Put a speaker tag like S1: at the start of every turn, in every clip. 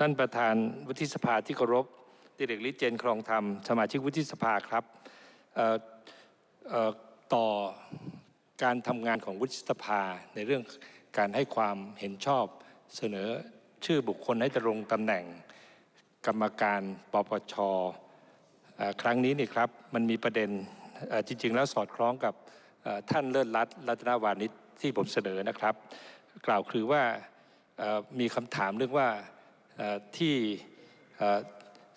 S1: ท่านประธานวุฒิสภาที่เคารพดิเรกลิเจนครองธรรม สมาชิกวุฒิสภาครับต่อการทำงานของวุฒิสภาในเรื่องการให้ความเห็นชอบเสนอชื่อบุคคลให้ดำรงตำแหน่งกรรมการปปชครั้งนี้นี่ครับมันมีประเด็นจริง ๆ แล้วสอดคล้องกับท่านเลิศรัตน์รัตนวานิชที่ผมเสนอนะครับ กล่าวคือว่ามีคำถามเรื่องว่า ที่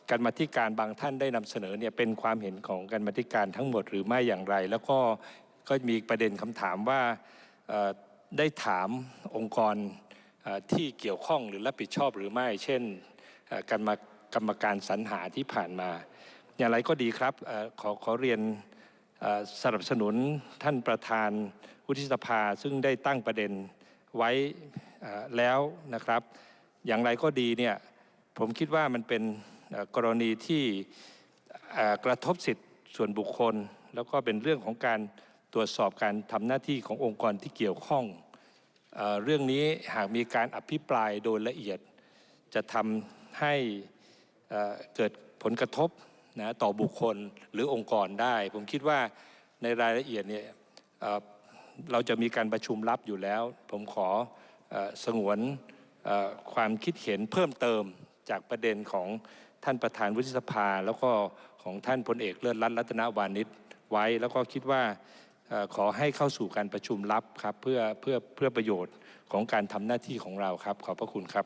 S1: การมาธิการบางท่านได้นำเสนอเนี่ยเป็นความเห็นของการมาธิการทั้งหมดหรือไม่อย่างไร แล้วก็ก็มีประเด็นคำถามว่าได้ถามองค์กรที่เกี่ยวข้องหรือรับผิดชอบหรือไม่ เช่นการมากรรมการสรรหาที่ผ่านมา อย่างไรก็ดีครับอขอขอเรียนสนับสนุนท่านประธานวุฒิสภาซึ่งได้ตั้งประเด็นไว้แล้วนะครับ อย่างไรก็ดีเนี่ยผมคิดว่ามันเป็นกรณีที่กระทบสิทธิส่วนบุคคล แล้วก็เป็นเรื่องของการตรวจสอบการทำหน้าที่ขององค์กรที่เกี่ยวข้องเอเรื่องนี้หากมีการอภิปรายโดยละเอียด จะทำให้เอ่อเกิดผลกระทบนะต่อบุคคลหรือองค์กรได้ ผมคิดว่าในรายละเอียดเนี่ยเเราจะมีการประชุมลับอยู่แล้ว ผมขออสงวน ความคิดเห็นเพิ่มเติมจากประเด็นของท่านประธานวุฒิสภา แล้วก็ของท่านพลเอกเลิศรัตน์รัตนวานิชไว้ แล้วก็คิดว่าอขอให้เข้าสู่การประชุมลับครับเพื่อเพื่อเพื่อประโยชน์ของการทำหน้าที่ของเราครับ ขอบพระคุณครับ